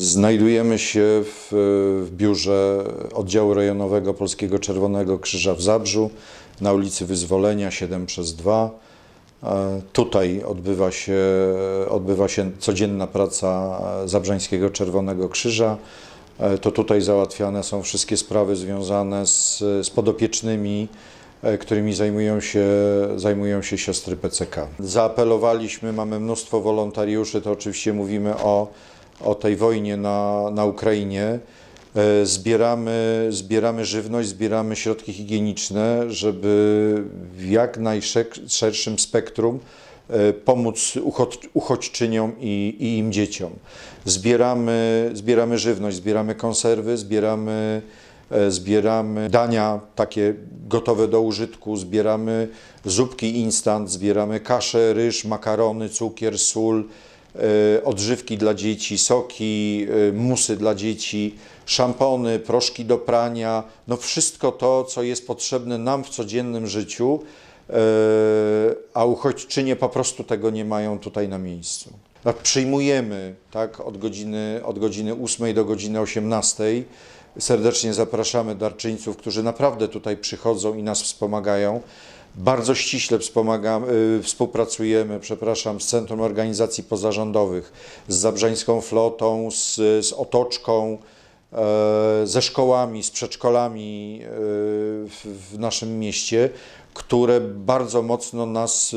Znajdujemy się w, w biurze oddziału rejonowego Polskiego Czerwonego Krzyża w Zabrzu na ulicy Wyzwolenia 7 przez 2. E, Tutaj odbywa się, odbywa się codzienna praca Zabrzańskiego Czerwonego Krzyża. E, To tutaj załatwiane są wszystkie sprawy związane z, z podopiecznymi, e, którymi zajmują się, zajmują się siostry PCK. Zaapelowaliśmy, mamy mnóstwo wolontariuszy, to oczywiście mówimy o, o tej wojnie na, na Ukrainie. E, Zbieramy, zbieramy żywność, zbieramy środki higieniczne, żeby w jak najszerszym spektrum e, pomóc uchod- uchodźczyniom i, i im dzieciom. Zbieramy, zbieramy żywność, zbieramy konserwy, zbieramy, e, zbieramy dania takie gotowe do użytku, zbieramy zupki instant, zbieramy kaszę, ryż, makarony, cukier, sól, odżywki dla dzieci, soki, e, musy dla dzieci, szampony, proszki do prania, no wszystko to, co jest potrzebne nam w codziennym życiu, e, a uchodźczynie po prostu tego nie mają tutaj na miejscu. Tak, Przyjmujemy tak, od, godziny, od godziny 8 do godziny 18. Serdecznie zapraszamy darczyńców, którzy naprawdę tutaj przychodzą i nas wspomagają. Bardzo ściśle y, współpracujemy, przepraszam, z Centrum Organizacji Pozarządowych, z Zabrzańską Flotą, z, z Otoczką, e, ze szkołami, z przedszkolami e, w, naszym mieście, które bardzo mocno nas y,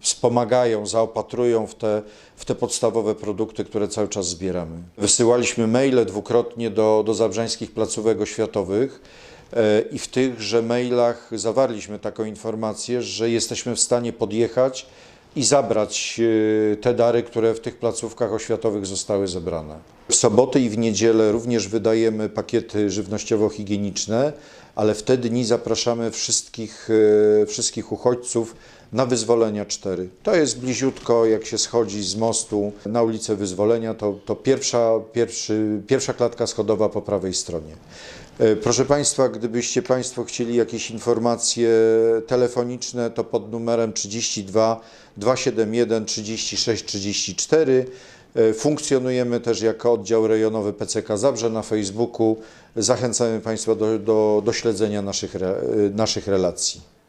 wspomagają, zaopatrują w te, w te podstawowe produkty, które cały czas zbieramy. Wysyłaliśmy maile dwukrotnie do, do zabrzańskich placówek oświatowych e, i w tychże mailach zawarliśmy taką informację, że jesteśmy w stanie podjechać i zabrać e, te dary, które w tych placówkach oświatowych zostały zebrane. W soboty i w niedzielę również wydajemy pakiety żywnościowo-higieniczne, ale w te dni zapraszamy wszystkich, e, wszystkich uchodźców na Wyzwolenia 4. To jest bliziutko, jak się schodzi z mostu na ulicę Wyzwolenia, to, to pierwsza, pierwszy, pierwsza klatka schodowa po prawej stronie. E, Proszę Państwa, gdybyście Państwo chcieli jakieś informacje telefoniczne, to pod numerem 32 271 36 34. E, Funkcjonujemy też jako oddział rejonowy PCK Zabrze na Facebooku. Zachęcamy Państwa do, do, do śledzenia naszych, re, naszych relacji.